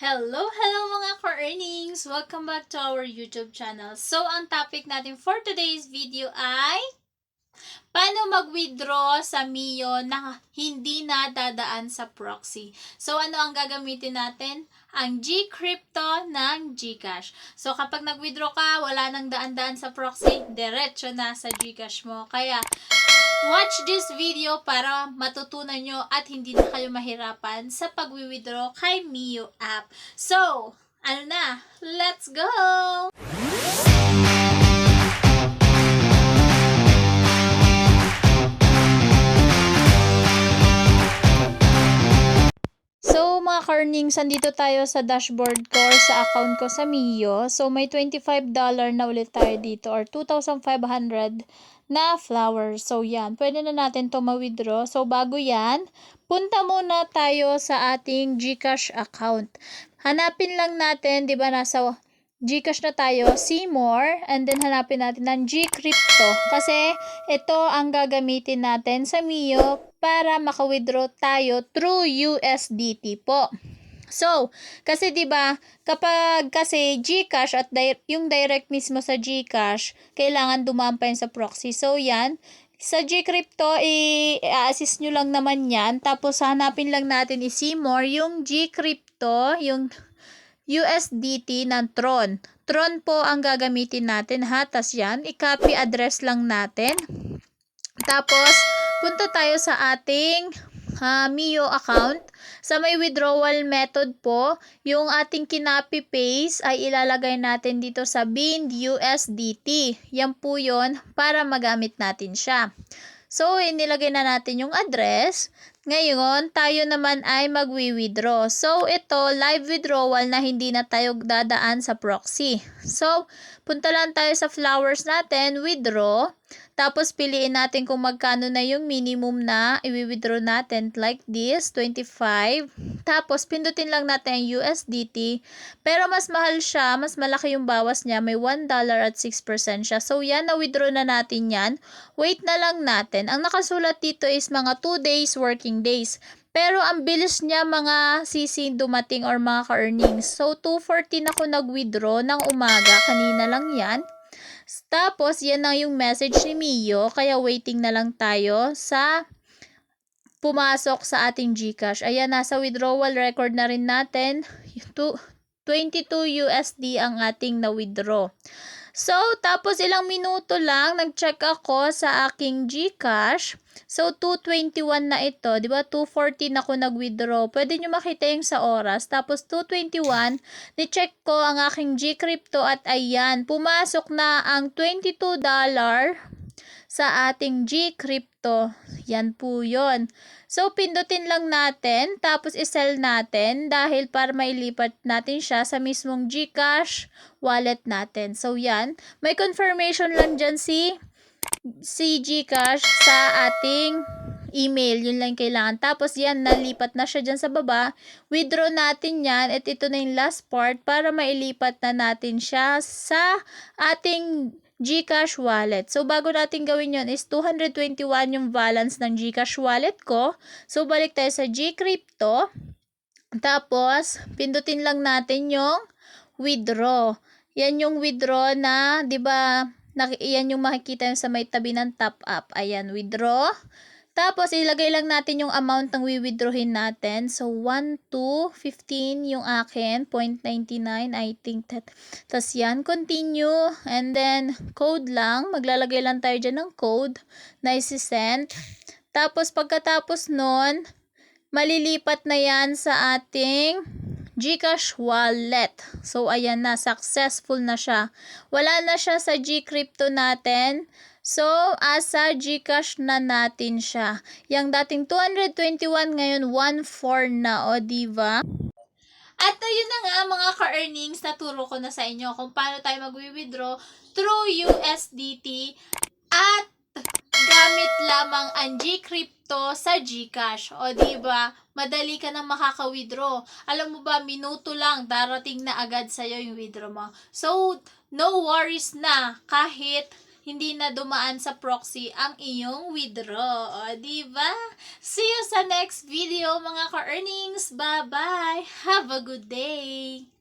Hello, hello mga ka-earnings! Welcome back to our YouTube channel. So, ang topic natin for today's video ay paano mag-withdraw sa Mio na hindi na dadaan sa proxy. So, ano ang gagamitin natin? Ang G-Crypto ng Gcash. So, kapag nag-withdraw ka, wala nang daan-daan sa proxy, diretso na sa Gcash mo. Kaya, Watch this video para matutunan nyo at hindi na kayo mahirapan sa pag-withdraw kay Mio app. So, ano na? Let's go! So, mga ka-earnings, andito tayo sa dashboard ko or sa account ko sa Mio. So, may $25 na ulit tayo dito or 2,500 na flowers. So, yan. Pwede na natin to ma-withdraw. So, bago yan, punta muna tayo sa ating Gcash account. Hanapin lang natin, di ba, nasa Gcash na tayo, see more, and then hanapin natin ng Gcrypto. Kasi ito ang gagamitin natin sa Mio para maka-withdraw tayo through USDT po. So, kasi 'di ba, kapag kasi GCash at di- yung direct mismo sa GCash, kailangan dumaan sa proxy. So, 'yan. Sa Gcrypto, i-assist nyo lang naman yan. Tapos, hanapin lang natin i-see more yung Gcrypto, yung USDT ng Tron. Tron po ang gagamitin natin ha. Tapos yan, i-copy address lang natin. Tapos, punta tayo sa ating uh, Mio account. Sa may withdrawal method po, yung ating kinapi paste ay ilalagay natin dito sa bin USDT. Yan po yon para magamit natin siya. So, inilagay na natin yung address. Ngayon, tayo naman ay magwi-withdraw. So, ito, live withdrawal na hindi na tayo dadaan sa proxy. So, punta lang tayo sa flowers natin, withdraw. Tapos, piliin natin kung magkano na yung minimum na i-withdraw natin. Like this, 25. Tapos, pindutin lang natin ang USDT. Pero, mas mahal siya. Mas malaki yung bawas niya. May $1 at 6% siya. So, yan, na-withdraw na natin yan. Wait na lang natin. Ang nakasulat dito is mga 2 days working days. Pero ang bilis niya mga CC dumating or mga ka-earnings. So, 2.14 ako nag-withdraw ng umaga. Kanina lang yan. Tapos, yan na yung message ni Mio. Kaya waiting na lang tayo sa pumasok sa ating GCash. Ayan, nasa withdrawal record na rin natin. 22 USD ang ating na-withdraw. So, tapos ilang minuto lang, nag-check ako sa aking GCash. So, 221 na ito. Di ba 214 ako nag-withdraw. Pwede nyo makita yung sa oras. Tapos, 221, ni-check ko ang aking Gcrypto at ayan, pumasok na ang $22 sa ating Gcrypto. Yan po yon. So, pindutin lang natin, tapos isell natin dahil para mailipat natin siya sa mismong Gcash wallet natin. So, yan. May confirmation lang dyan si, si Gcash sa ating email. Yun lang kailangan. Tapos, yan, nalipat na siya dyan sa baba. Withdraw natin yan. At ito na yung last part para mailipat na natin siya sa ating GCash wallet. So, bago natin gawin yon is 221 yung balance ng GCash wallet ko. So, balik tayo sa Gcrypto. Tapos, pindutin lang natin yung withdraw. Yan yung withdraw na, di ba, yan yung makikita yung sa may tabi ng top up. Ayan, withdraw. Tapos, ilagay lang natin yung amount ng wi-withdrawin natin. So, 1 to 15 yung akin. 0.99, I think that. Tapos, yan, continue. And then, code lang. Maglalagay lang tayo dyan ng code na isi-send. Tapos, pagkatapos nun, malilipat na yan sa ating Gcash wallet. So, ayan na, successful na siya. Wala na siya sa Gcrypto natin. So, asa Gcash na natin siya. Yung dating 221 ngayon 14 na, o diba? At ayun na nga mga ka-earnings, naturo ko na sa inyo kung paano tayo mag-withdraw through USDT at gamit lamang ang Gcrypto sa Gcash. O di ba? Madali ka nang makaka-withdraw. Alam mo ba, minuto lang darating na agad sa yung withdraw mo. So, no worries na kahit hindi na dumaan sa proxy ang iyong withdraw. O, diba? See you sa next video mga ka-earnings. Bye-bye. Have a good day.